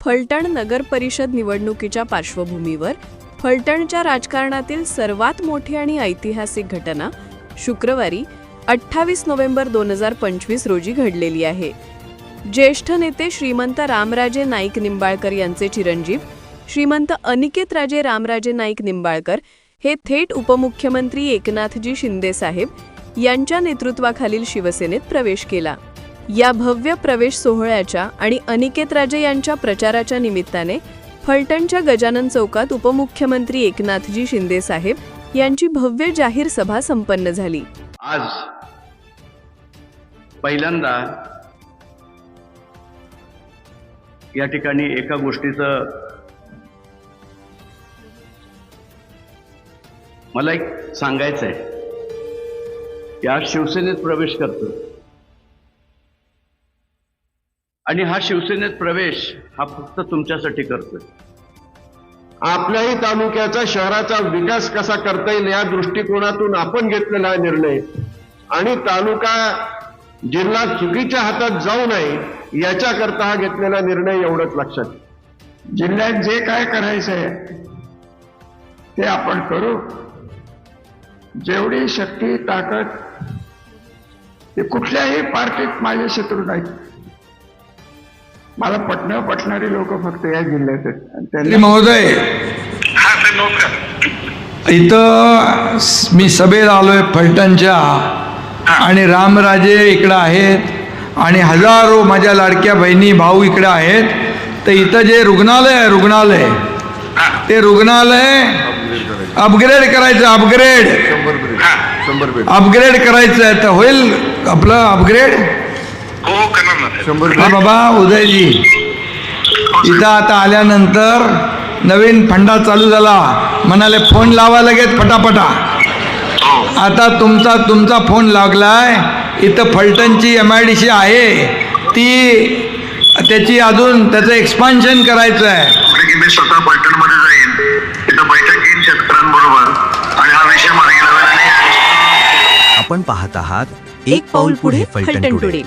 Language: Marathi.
फलटण नगर परिषद निवडणुकीच्या पार्श्वभूमीवर फलटणच्या राजकारणातील सर्वात मोठी आणि ऐतिहासिक घटना शुक्रवारी अठ्ठावीस नोव्हेंबर दोन हजार पंचवीस रोजी घडलेली आहे. ज्येष्ठ नेते श्रीमंत रामराजे नाईक निंबाळकर यांचे चिरंजीव श्रीमंत अनिकेत राजे रामराजे नाईक निंबाळकर हे थेट उपमुख्यमंत्री एकनाथजी शिंदे साहेब यांच्या नेतृत्वाखालील शिवसेनेत प्रवेश केला. या भव्य प्रवेश सोहळ्याच्या आणि अनिकेत राजे यांच्या प्रचाराच्या निमित्ताने फलटणच्या गजानन चौकात उपमुख्यमंत्री एकनाथजी शिंदे साहेब यांची भव्य जाहीर सभा संपन्न झाली. आज पहिल्यांदा या ठिकाणी एका गोष्टीचं मला एक सांगायचं आहे की आज शिवसेनेत प्रवेश करतो आणि हा शिवसेनेत प्रवेश हा फक्त तुमच्यासाठी करतोय. आपल्याही तालुक्याचा शहराचा विकास कसा करता येईल या दृष्टिकोनातून आपण घेतलेला हा निर्णय. आणि तालुका जिल्हा चुकीच्या हातात जाऊ नये याच्याकरता हा घेतलेला निर्णय एवढंच लक्षात जिल्ह्यात जे काय करायचं आहे ते आपण करू. जेवढी शक्ती ताकद ते कुठल्याही पार्टीत माझे शत्रू नाहीत. मला पटणं पटणारी लोक फक्त या जिल्ह्यात आहेत. महोदय. इथं मी सभेत आलोय फलटणच्या. आणि रामराजे इकडं आहेत. आणि हजारो माझ्या लाडक्या बहिणी भाऊ इकडे आहेत. तर इथं जे रुग्णालय आहे रुग्णालय. ते रुग्णालय अपग्रेड करायचं अपग्रेड अपग्रेड करायचं आहे तर होईल आपलं अपग्रेड हो करणार ना हा बाबा उदयजी. इथं आता आल्यानंतर नवीन फंडा चालू झाला. म्हणाले फोन लावा लगेच फटाफटा आता तुमचा तुमचा फोन लागलाय. इथं फलटणची एम आय डी सी आहे. ती त्याची अजून त्याचं एक्सपान्शन करायचं आहे की मी स्वतः पलटणमध्ये जाईन. तिथं बैठक घेईन शेतकऱ्यांबरोबर. आणि हा विषय मार्गी लावेल आणि आपण पाहत आहात एक पाऊल पुढे फलटण टुडे.